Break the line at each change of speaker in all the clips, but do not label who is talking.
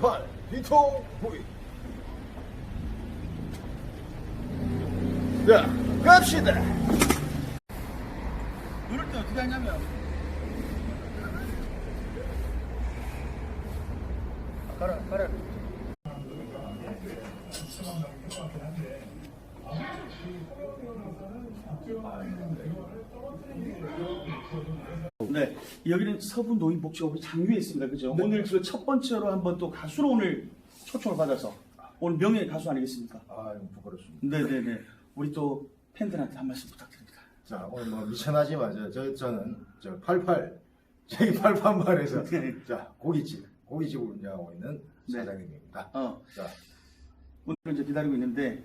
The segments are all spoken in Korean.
88 비통 부위 자 갑시다.
누를 때 어떻게 하냐면 가라 가라 네, 여기는 서부 노인 복지업의 장유에 있습니다. 그죠? 오늘 그 첫 번째로 한번 또 가수로 오늘 초청을 받아서 오늘 명예 가수 아니겠습니까?
아 부끄럽습니다
네네네. 우리 또 팬들한테 한 말씀 부탁드립니다.
자 오늘 뭐 미천하지만 저, 저 저는 저 88 저희 88말에서
네.
자 고깃집 고깃집을 운영하고 있는
네.
사장님입니다
어,
자,
오늘 이제 기다리고 있는데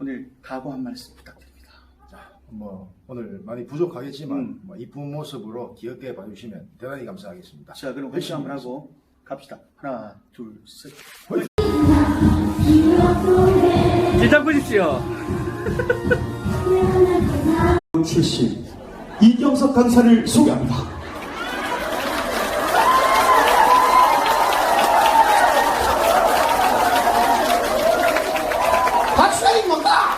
오늘 각오 한 말씀 부탁드립니다.
자, 뭐 오늘 많이 부족하겠지만
음.
뭐 이쁜 모습으로 귀엽게 봐주시면 대단히 감사하겠습니다
자, 그럼 회식 한번 하고 갑시다. 하나, 둘, 셋. 기장 보십시오.
70 이경석 강사를 소개합니다.
박수가 뭔가?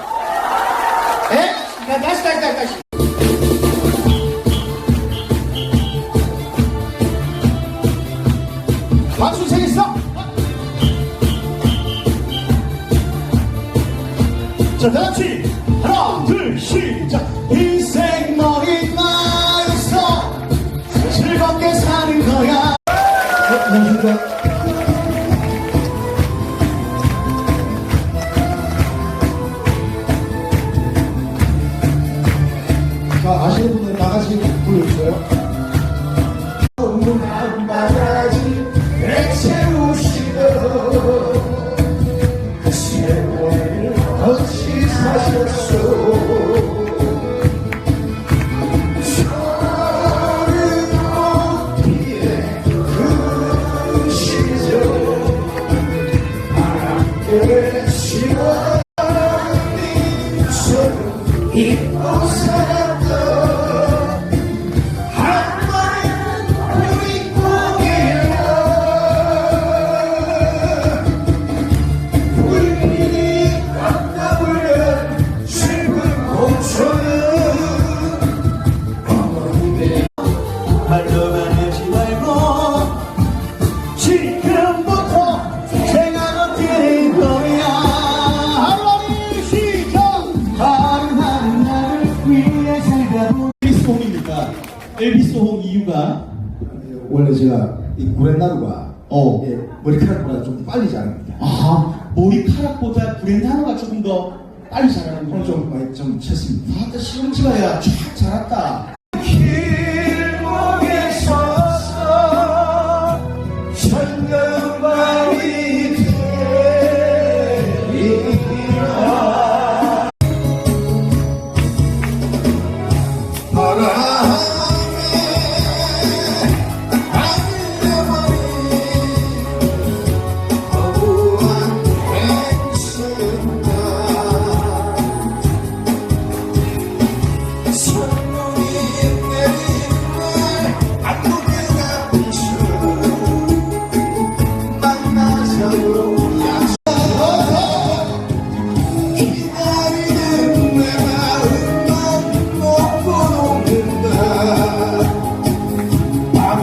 에? 다시. 박수 세겠어?
자, 다 같이 하나, 둘, 시작. 시절 이유가
원래 제가 이 구렛나루가
어.
예, 머리카락보다 좀 빨리 자랍니다.
아 머리카락보다 브랜드하나가 조금 더 빨리 자라는
오늘
거죠
좀 많이 좀 쳤습니다.
아따 시금치가 야 쫙 자랐다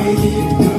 You.